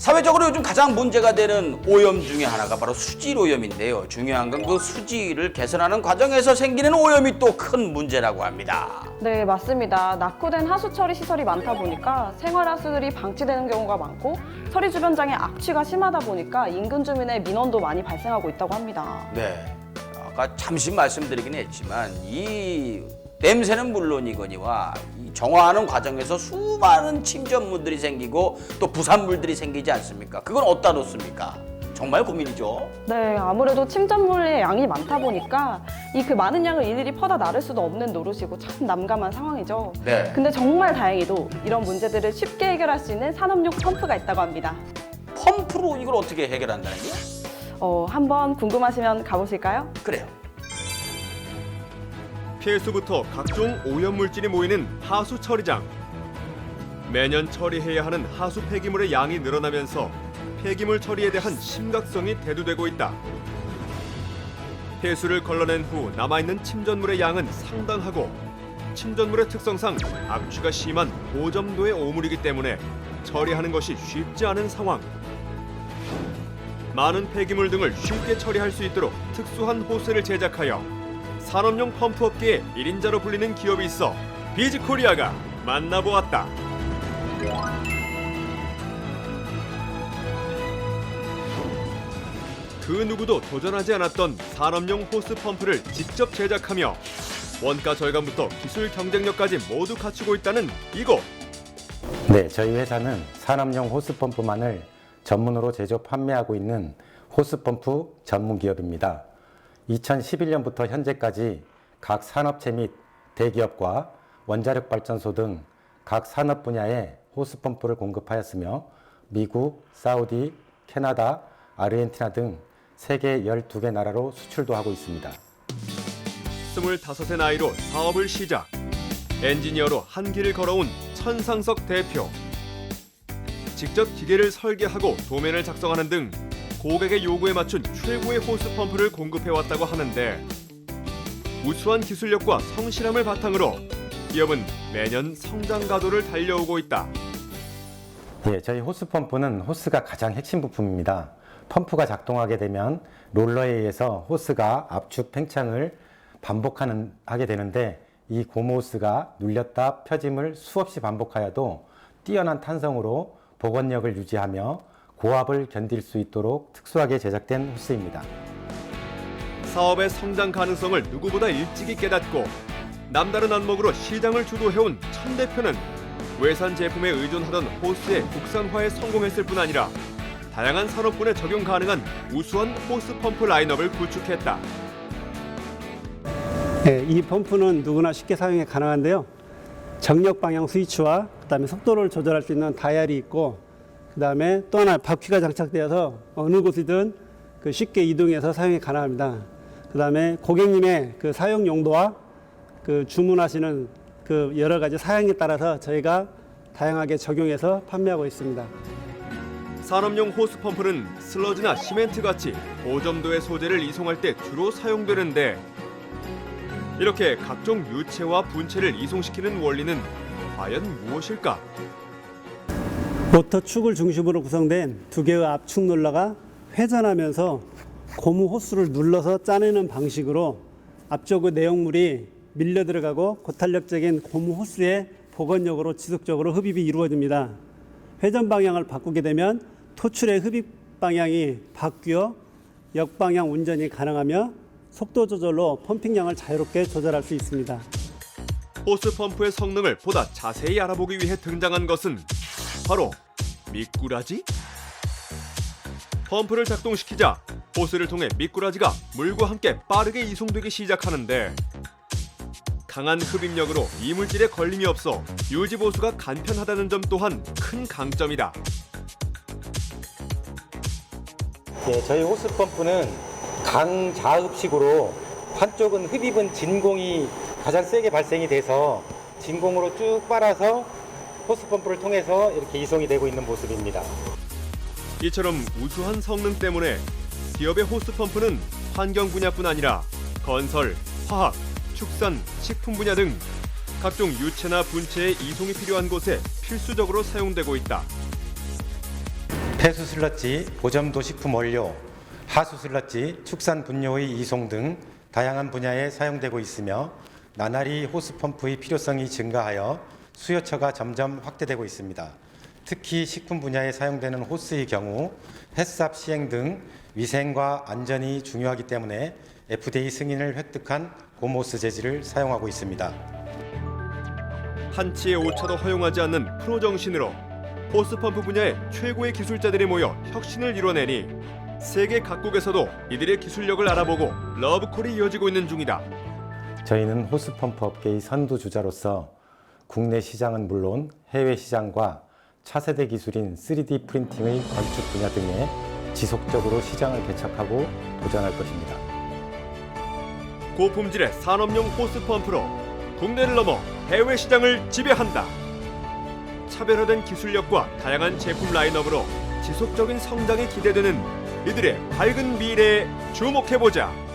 사회적으로 요즘 가장 문제가 되는 오염 중에 하나가 바로 수질 오염인데요. 중요한 건 그 수질을 개선하는 과정에서 생기는 오염이 또 큰 문제라고 합니다. 네, 맞습니다. 낙후된 하수 처리 시설이 많다 보니까 생활 하수들이 방치되는 경우가 많고 처리 주변장의 악취가 심하다 보니까 인근 주민의 민원도 많이 발생하고 있다고 합니다. 네. 아까 잠시 말씀드리긴 했지만 이 냄새는 물론이거니와 이 정화하는 과정에서 수많은 침전물들이 생기고 또 부산물들이 생기지 않습니까? 그건 어디다 놓습니까? 정말 고민이죠. 네, 아무래도 침전물의 양이 많다 보니까 이 그 많은 양을 일일이 퍼다 나를 수도 없는 노릇이고 참 난감한 상황이죠. 네. 근데 정말 다행히도 이런 문제들을 쉽게 해결할 수 있는 산업용 펌프가 있다고 합니다. 펌프로 이걸 어떻게 해결한다는 게? 어, 한번 궁금하시면 가보실까요? 그래요. 폐수부터 각종 오염물질이 모이는 하수 처리장. 매년 처리해야 하는 하수 폐기물의 양이 늘어나면서 폐기물 처리에 대한 심각성이 대두되고 있다. 폐수를 걸러낸 후 남아있는 침전물의 양은 상당하고 침전물의 특성상 악취가 심한 고점도의 오물이기 때문에 처리하는 것이 쉽지 않은 상황. 많은 폐기물 등을 쉽게 처리할 수 있도록 특수한 호스를 제작하여 산업용 펌프 업계의 1인자로 불리는 기업이 있어 비즈코리아가 만나보았다. 그 누구도 도전하지 않았던 산업용 호스 펌프를 직접 제작하며 원가 절감부터 기술 경쟁력까지 모두 갖추고 있다는 이곳. 네, 저희 회사는 산업용 호스 펌프만을 전문으로 제조 판매하고 있는 호스 펌프 전문 기업입니다. 2011년부터 현재까지 각 산업체 및 대기업과 원자력 발전소 등 각 산업 분야에 호스 펌프를 공급하였으며 미국, 사우디, 캐나다, 아르헨티나 등 세계 12개 나라로 수출도 하고 있습니다. 25의 나이로 사업을 시작. 엔지니어로 한 길을 걸어온 천상석 대표. 직접 기계를 설계하고 도면을 작성하는 등 고객의 요구에 맞춘 최고의 호스 펌프를 공급해 왔다고 하는데 우수한 기술력과 성실함을 바탕으로 기업은 매년 성장 가도를 달려오고 있다. 예, 저희 호스 펌프는 호스가 가장 핵심 부품입니다. 펌프가 작동하게 되면 롤러에 의해서 호스가 압축 팽창을 반복하는 하게 되는데 이 고무 호스가 눌렸다 펴짐을 수없이 반복하여도 뛰어난 탄성으로 복원력을 유지하며 고압을 견딜 수 있도록 특수하게 제작된 호스입니다. 사업의 성장 가능성을 누구보다 일찍이 깨닫고 남다른 안목으로 시장을 주도해온 천 대표는 외산 제품에 의존하던 호스의 국산화에 성공했을 뿐 아니라 다양한 산업군에 적용 가능한 우수한 호스 펌프 라인업을 구축했다. 네, 이 펌프는 누구나 쉽게 사용이 가능한데요. 정력 방향 스위치와 그다음에 속도를 조절할 수 있는 다이얼이 있고 그 다음에 또 하나 바퀴가 장착되어서 어느 곳이든 그 쉽게 이동해서 사용이 가능합니다. 그 다음에 고객님의 그 사용 용도와 그 주문하시는 그 여러 가지 사양에 따라서 저희가 다양하게 적용해서 판매하고 있습니다. 산업용 호스 펌프는 슬러지나 시멘트 같이 고점도의 소재를 이송할 때 주로 사용되는데 이렇게 각종 유체와 분체를 이송시키는 원리는 과연 무엇일까? 모터 축을 중심으로 구성된 두 개의 압축 롤러가 회전하면서 고무 호스를 눌러서 짜내는 방식으로 앞쪽의 내용물이 밀려 들어가고 고탄력적인 고무 호스의 복원력으로 지속적으로 흡입이 이루어집니다. 회전 방향을 바꾸게 되면 토출의 흡입 방향이 바뀌어 역방향 운전이 가능하며 속도 조절로 펌핑량을 자유롭게 조절할 수 있습니다. 호스 펌프의 성능을 보다 자세히 알아보기 위해 등장한 것은 바로 미꾸라지? 펌프를 작동시키자 호스를 통해 미꾸라지가 물과 함께 빠르게 이송되기 시작하는데 강한 흡입력으로 이물질에 걸림이 없어 유지 보수가 간편하다는 점 또한 큰 강점이다. 예, 저희 호스 펌프는 강자흡식으로 한쪽은 흡입은 진공이 가장 세게 발생이 돼서 진공으로 쭉 빨아서 호스 펌프를 통해서 이렇게 이송이 되고 있는 모습입니다. 이처럼 우수한 성능 때문에 기업의 호스 펌프는 환경 분야뿐 아니라 건설, 화학, 축산, 식품 분야 등 각종 유체나 분체의 이송이 필요한 곳에 필수적으로 사용되고 있다. 폐수 슬러지, 보점도 식품 원료, 하수 슬러지, 축산 분뇨의 이송 등 다양한 분야에 사용되고 있으며 나날이 호스 펌프의 필요성이 증가하여 수요처가 점점 확대되고 있습니다. 특히 식품 분야에 사용되는 호스의 경우 햇삽 시행 등 위생과 안전이 중요하기 때문에 FDA 승인을 획득한 고모스 재질을 사용하고 있습니다. 한치의 오차도 허용하지 않는 프로 정신으로 호스펌프 분야의 최고의 기술자들이 모여 혁신을 이뤄내니 세계 각국에서도 이들의 기술력을 알아보고 러브콜이 이어지고 있는 중이다. 저희는 호스펌프 업계의 선두주자로서 국내 시장은 물론 해외 시장과 차세대 기술인 3D 프린팅의 건축 분야 등에 지속적으로 시장을 개척하고 도전할 것입니다. 고품질의 산업용 호스 펌프로 국내를 넘어 해외 시장을 지배한다. 차별화된 기술력과 다양한 제품 라인업으로 지속적인 성장이 기대되는 이들의 밝은 미래에 주목해보자.